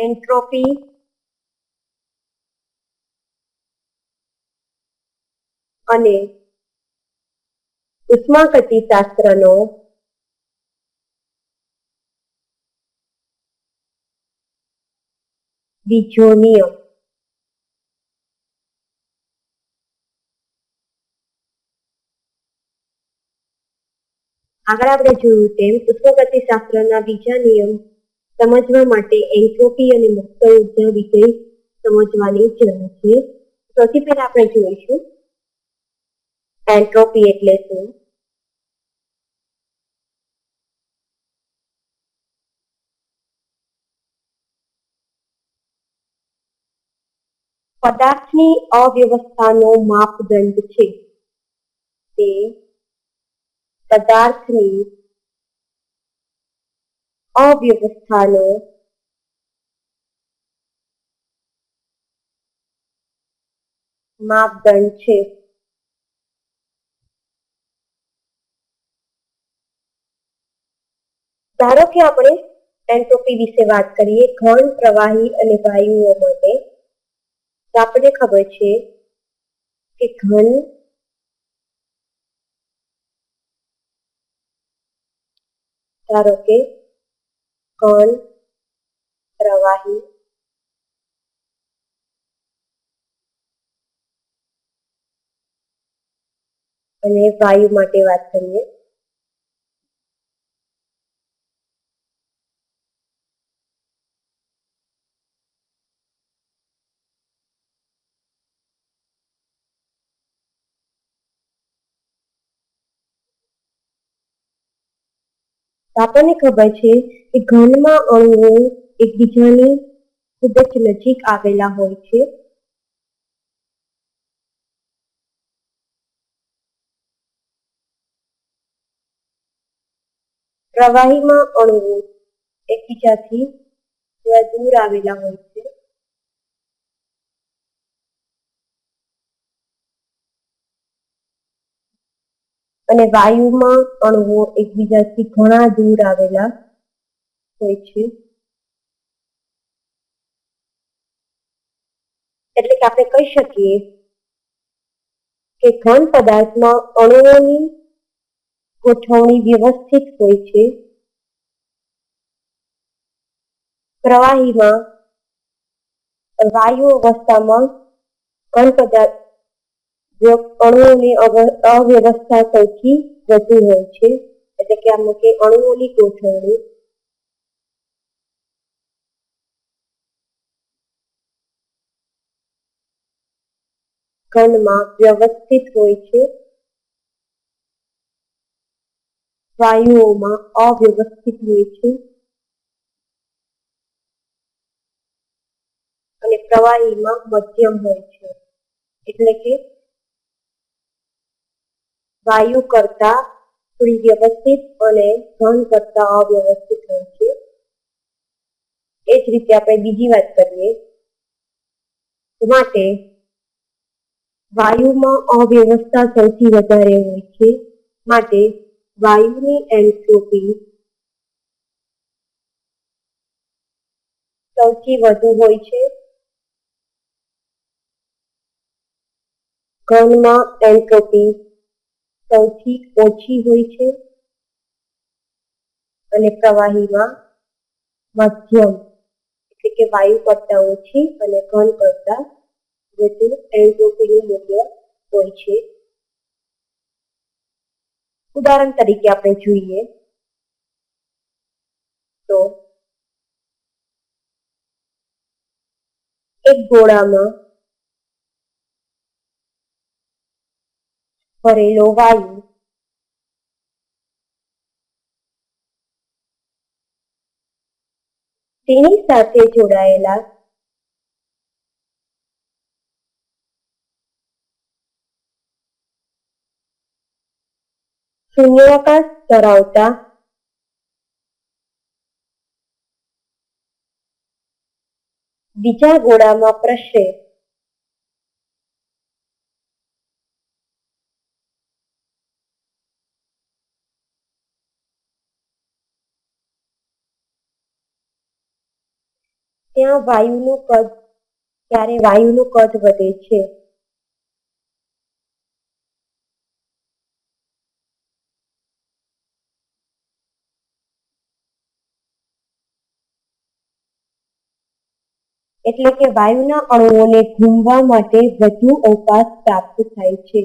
Entropy અને ઉષ્માગતિશાસ્ત્રનો બીજો નિયમ. આગળ આપણે જોયું તેમ ઉષ્માગતિશાસ્ત્રના બીજા નિયમ સમજવા માટે એન્ટ્રોપી અને મુક્ત ઊર્જા વિશે સમજવાની જરૂર છે. સૌથી પહેલા આપણે જોઈશું. એન્ટ્રોપી એટલે શું? પદાર્થની અવ્યવસ્થાનો માપદંડ છે. તે પદાર્થની અવ્યવસ્થાનો માપદંડ છે ધારો કે આપણે એન્ટ્રોપી વિશે વાત કરીએ ઘન પ્રવાહી અને વાયુઓ માટે, તો આપણને ખબર છે કે ઘન ધારો કે ઘન પ્રવાહી અને વાયુ માટે વાત કરીએ. આપણને ખબર છે કે ઘનમાં અણુઓ એકબીજાની ખૂબ જ નજીક આવેલા હોય છે. પ્રવાહીમાં અણુઓ એકબીજાથી દૂર આવેલા હોય છે. અને વાયુમાં અણુઓ એકબીજાથી ઘણા દૂર આવેલા હોય છે. એટલે કે આપણે કહી શકીએ કે ઘન પદાર્થમાં અણુઓની ગોઠવણી વ્યવસ્થિત હોય છે. પ્રવાહીમાં વાયુ અવસ્થામાં ઘન પદાર્થ અણુઓની અવ્યવસ્થા સૌથી વધુ હોય છે, એટલે કે આમ કે અણુઓની ગોઠવણી. ઘનમાં વ્યવસ્થિત હોય છે. વાયુઓમાં અવ્યવસ્થિત હોય છે. અને પ્રવાહીમાં મધ્યમ હોય છે. એટલે કે વાયુ કરતા થોડી વ્યવસ્થિત અને ઘન કરતા અવ્યવસ્થિત હોય છે. એ જ રીતે આપણે બીજી વાત કરીએ માટે વાયુમાં અવ્યવસ્થા સૌથી વધારે હોય છે માટે વાયુની એન્ટ્રોપી સૌથી વધુ હોય છે. ઘનમાં એન્ટ્રોપી સૌથી ઓછી હોય છે અને પ્રવાહીમાં મધ્યમ, એટલે કે વાયુ કરતા ઓછી અને ઘન કરતા વધુ એન્ટ્રોપીનું મૂલ્ય હોય છે. ઉદાહરણ તરીકે આપણે જોઈએ તો એક ગોળામાં ભરેલો વાયુ. તેની સાથે જોડાયેલા શૂન્યાકાશ ધરાવતા બીજા ગોળામાં પ્રસરે ત્યાં વાયુનું કદ, ત્યારે વાયુનું કદ વધે છે. એટલે કે વાયુના અણુઓને ઘૂમવા માટે વધુ અવકાશ પ્રાપ્ત થાય છે.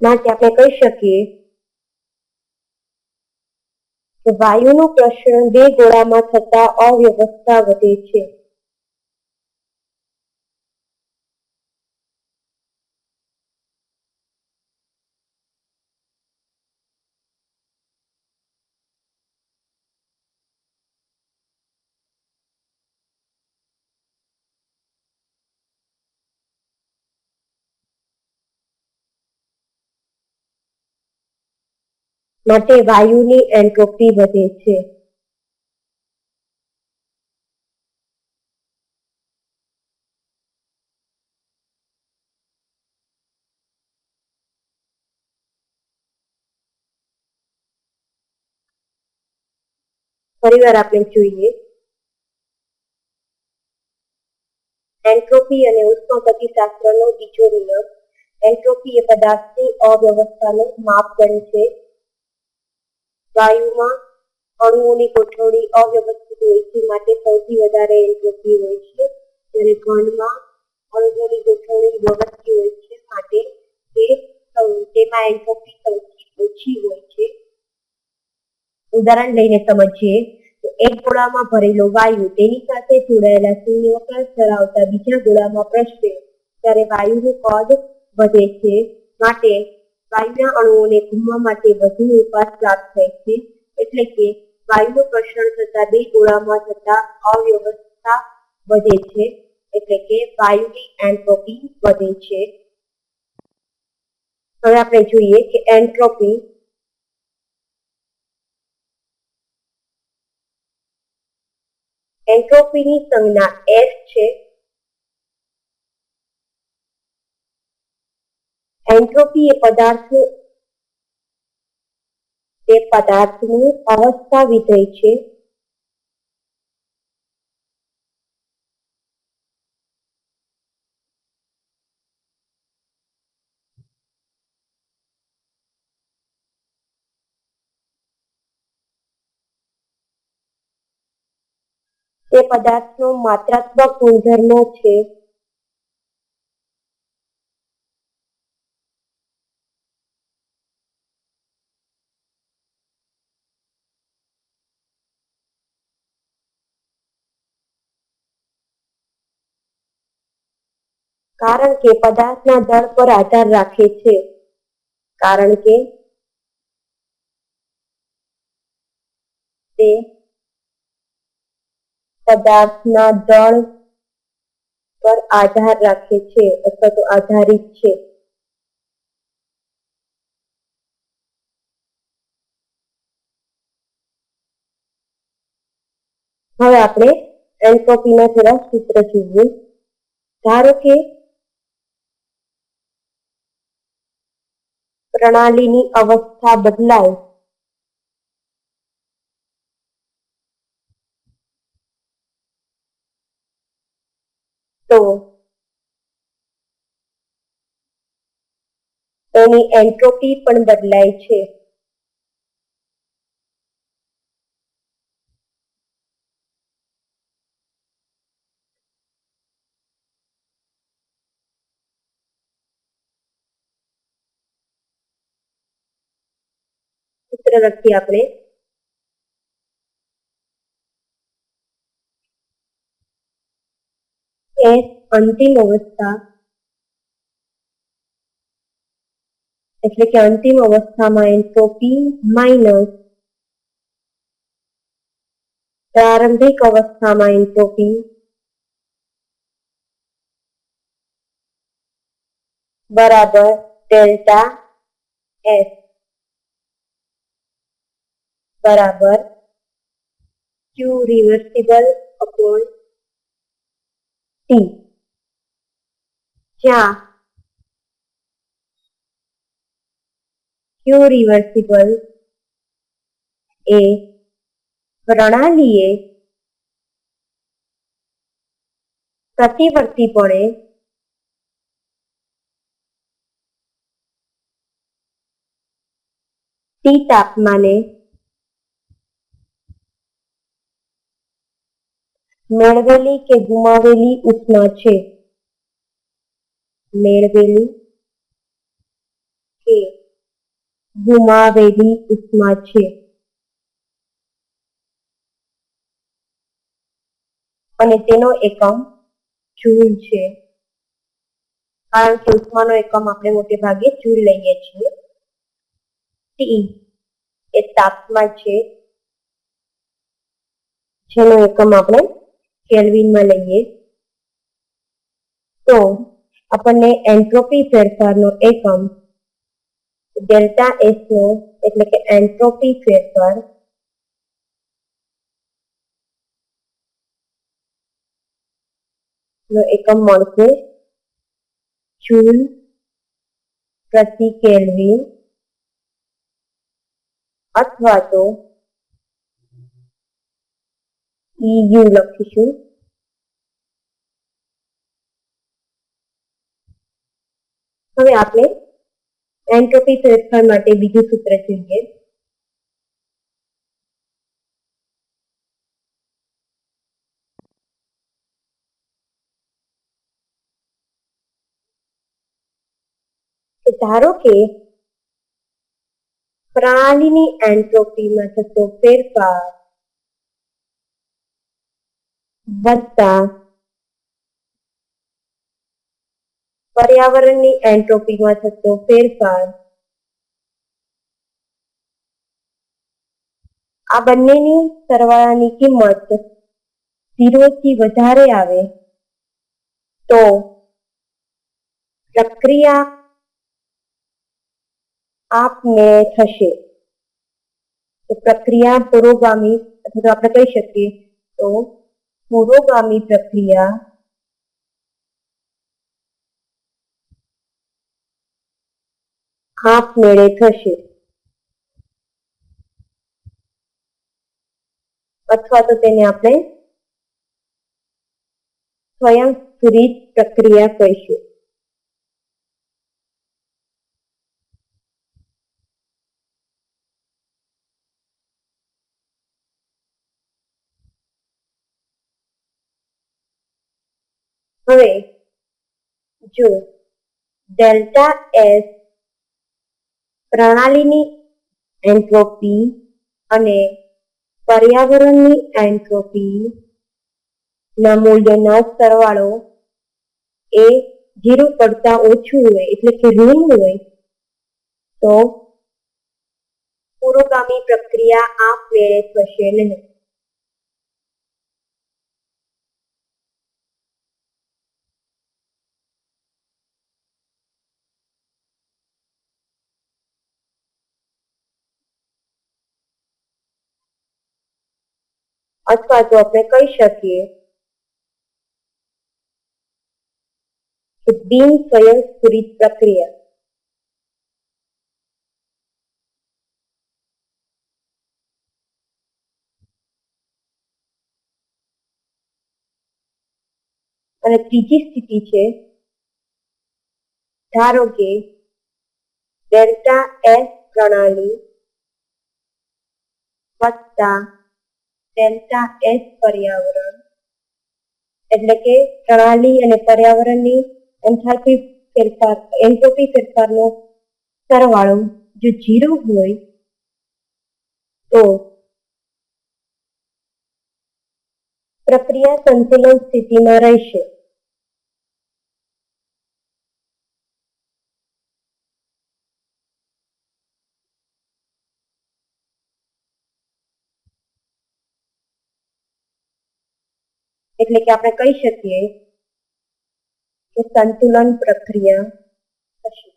માટે આપણે કહી શકીએ કે વાયુનું પ્રસરણ બે ગોળામાં થતા અવ્યવસ્થા વધે છે. માટે વાયુની એન્ટ્રોપી વધે છે. ફરીવાર આપણે જોઈએ. એન્ટ્રોપી અને ઉષ્માગતિશાસ્ત્રનો બીજો નિયમ એન્ટ્રોપી એ પદાર્થની અવ્યવસ્થાનું માપદંડ છે. વાયુમાં અણુઓની ગોઠવણી અવ્યવસ્થિત હોય છે. માટે સૌથી વધારે એન્ટ્રોપી હોય છે. જ્યારે ઘનમાં અણુઓની ગોઠવણી વ્યવસ્થિત હોય છે. માટે તે તેમાં એન્ટ્રોપી સૌથી ઓછી હોય છે. ઉદાહરણ લઈને સમજીએ. તો એક ગોળામાં ભરેલો વાયુ તેની સાથે જોડાયેલા શૂન્યાવકાશ ધરાવતા બીજા ગોળામાં પ્રસરે ત્યારે વાયુનું કદ વધે છે, માટે વાયુના અણુઓને ઘૂમવા માટે વધુ ઉપાસ પ્રાપ્ત થાય છે. એટલે કે વાયુનું પ્રસરણ થતા બે ગોળામાં થતા અવ્યવસ્થા વધે છે. એટલે કે વાયુની એન્ટ્રોપી વધે છે. હવે આપણે જોઈએ કે એન્ટ્રોપી એન્ટ્રોપીની સંજ્ઞા એફ છે. એન્ટ્રોપી એ પદાર્થ તે પદાર્થની અવસ્થા વિધેય છે. તે પદાર્થનો માત્રાત્મક ગુણધર્મો છે. કારણ કે પદાર્થના દળ પર આધાર રાખે છે. કારણ કે તે પદાર્થના દળ પર આધાર રાખે છે અથવા તો આધારિત છે. હવે આપણે એન્ટ્રોપીના થોડા સૂત્ર જોઈએ. ધારો કે પ્રણાલીની અવસ્થા બદલાય. તો તેની એન્ટ્રોપી પણ બદલાય છે. સૂત્ર લખીએ આપણે એસ અંતિમ અવસ્થા એટલે કે અંતિમ અવસ્થામાં એન્ટ્રોપી માઇનસ પ્રારંભિક અવસ્થામાં એન્ટ્રોપી બરાબર ડેલ્ટા એસ બરાબર. ક્યુ રિવર્સિબલ અપોન ટી જ્યાં ક્યુ રિવર્સિબલ એ પ્રણાલીએ પ્રતિવર્તીપણે ટી તાપમાને મેળવેલી કે ગુમાવેલી ઉષ્મા છે? મેળવેલી કે ગુમાવેલી ઉપમા છે? અને તેનો એકમ જૂલ છે. કારણ કે ઉષ્માનો એકમ આપણે મોટે ભાગે જૂલ લઈએ છીએ. ટી એ તાપમાન છે. જેનો એકમ આપણે કેલ્વિનમાં લઈએ. તો આપણને એન્ટ્રોપી ફેરફારનો એકમ ડેલ્ટા એસ નો, એટલે કે એન્ટ્રોપી ફેરફાર નો એકમ મળશે જૂલ પ્રતિ કેલ્વિન. અથવા તો EU લખીશું હવે આપણે એન્ટ્રોપી ફેરફાર માટે બીજું સૂત્ર જોઈએ. ધારો કે પ્રણાલીની એન્ટ્રોપીમાં થતો ફેરફાર વત્તા પર્યાવરણની એન્ટ્રોપીમાં થતો ફેરફાર. આ બંનેની સરવાળાની કિંમતથી વધારે આવે તો પ્રક્રિયા આપને થશે. તો પ્રક્રિયા પુરોગામી અથવા આપણે કહી શકીએ તો પુરોગામી પ્રક્રિયા. આપમેળે થશે. અથવા તો તેને આપણે સ્વયંસ્ફુરિત પ્રક્રિયા કહીશું. હવે જો ડેલ્ટા એસ પ્રણાલીની એન્ટ્રોપી અને પર્યાવરણની એન્ટ્રોપી ના મૂલ્યનો સરવાળો એ ઝીરો કરતા ઓછું હોય, એટલે કે ઋણ હોય, તો પુરોગામી પ્રક્રિયા આપમેળે થશે નહીં. અથવા તો આપણે કહી શકીએ કે બિન સ્વયંસ્ફુરિત પ્રક્રિયા. અને ત્રીજી સ્થિતિ છે, ધારો કે ડેલ્ટા એસ પ્રણાલી વત્તા ડેલ્ટા એચ પર્યાવરણ. એટલે કે પ્રણાલી અને પર્યાવરણની એન્થાલ્પી ફેરફાર, એન્ટ્રોપી ફેરફારનો સરવાળો જો જીરો હોય તો પ્રક્રિયા સંતુલન સ્થિતિમાં રહેશે. એટલે કે આપણે કહી શકીએ કે સંતુલન પ્રક્રિયા થશે.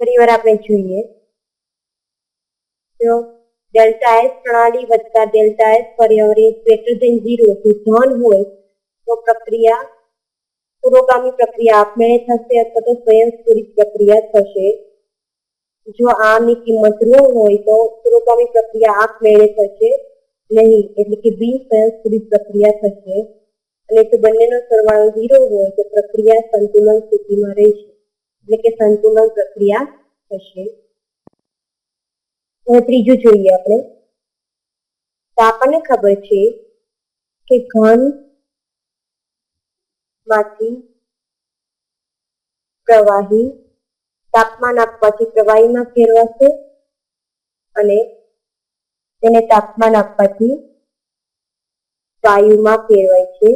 ફરીવાર આપણે જોઈએ. તો ડેલ્ટા એસ પ્રણાલી વત્તા ડેલ્ટા એસ પર્યાવરણ ગ્રેટર ધેન ઝીરો જો ધન હોય, તો પ્રક્રિયા પુરોગામી પ્રક્રિયા આપમેળે થશે અથવા તો સ્વયંસ્ફુરિત પ્રક્રિયા થશે. જો આની કિંમત ઋણ હોય તો પુરોગામી પ્રક્રિયા આપમેળે થશે. નહીં, એટલે કે બિન સ્વયંસ્ફુરિત પ્રક્રિયા થશે. અને જો બંનેનો સરવાળો ઝીરો હોય તો પ્રક્રિયા સંતુલન સ્થિતિમાં રહેશે. એટલે કે સંતુલન પ્રક્રિયા થશે. હવે ત્રીજું જોઈએ આપણે. તો આપણને ખબર છે કે ઘનમાંથી પ્રવાહી તાપમાન આપવાથી પ્રવાહીમાં ફેરવાશે અને તેને તાપમાન આપવાથી વાયુમાં ફેરવાય છે.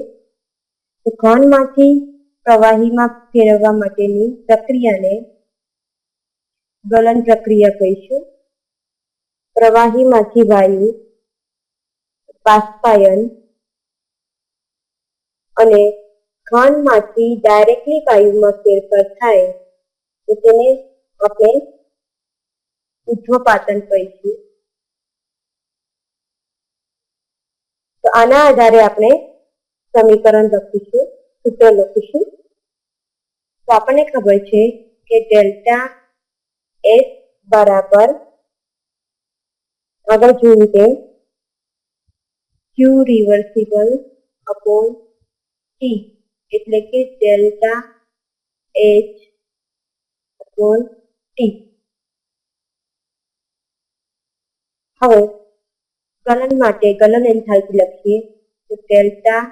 ઘનમાંથી પ્રવાહીમાં ફેરવવા માટેની પ્રક્રિયાને ગલન પ્રક્રિયા કહીશું. પ્રવાહીમાંથી વાયુ, બાષ્પાયન અને ઘનમાંથી ડાયરેક્ટલી વાયુમાં ફેરફાર થાય, તો તેને આપણે ઉષ્મપાતન કહીશું. તો આના આધારે આપણે સમીકરણ લખીશું, સૂત્ર લખીશું. તો આપણને ખબર છે કે ડેલ્ટા એસ બરાબર આગળ જોયું તેમ ક્યુ રિવર્સિબલ અપોન ટી એટલે કે ડેલ્ટા એચ અપોન ટી. હવે ગલન માટે ગલન એન્થાલ્પી લખીએ તો ડેલ્ટા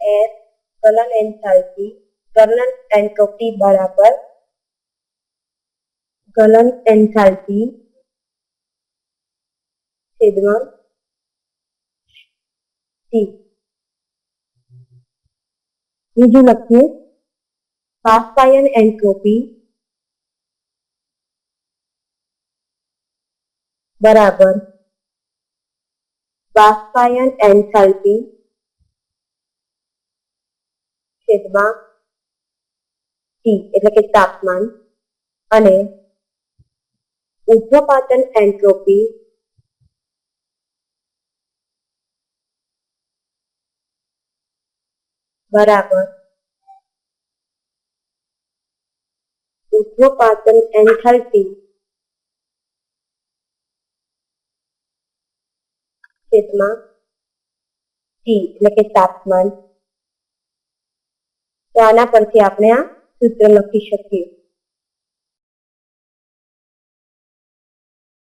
એફ ગલન એન્થાલ્પી ગલન એન્ટ્રોપી બરાબર ગલન એન્થાલ્પી છેદમાં ટી. બીજું લખીએ. બાષ્પાયન એન્ટ્રોપી. બરાબર. બાષ્પાયન એન્થાલ્પી. છેદમાં ટી એટલે કે તાપમાન. અને ઉષ્મપાતન એન્ટ્રોપી બરાબર. ઉષ્મપાતન એન્થાલ્પી. છેદમાં ટી એટલે કે તાપમાન. તો આના પરથી આપણે આ સૂત્ર લખી શકીએ.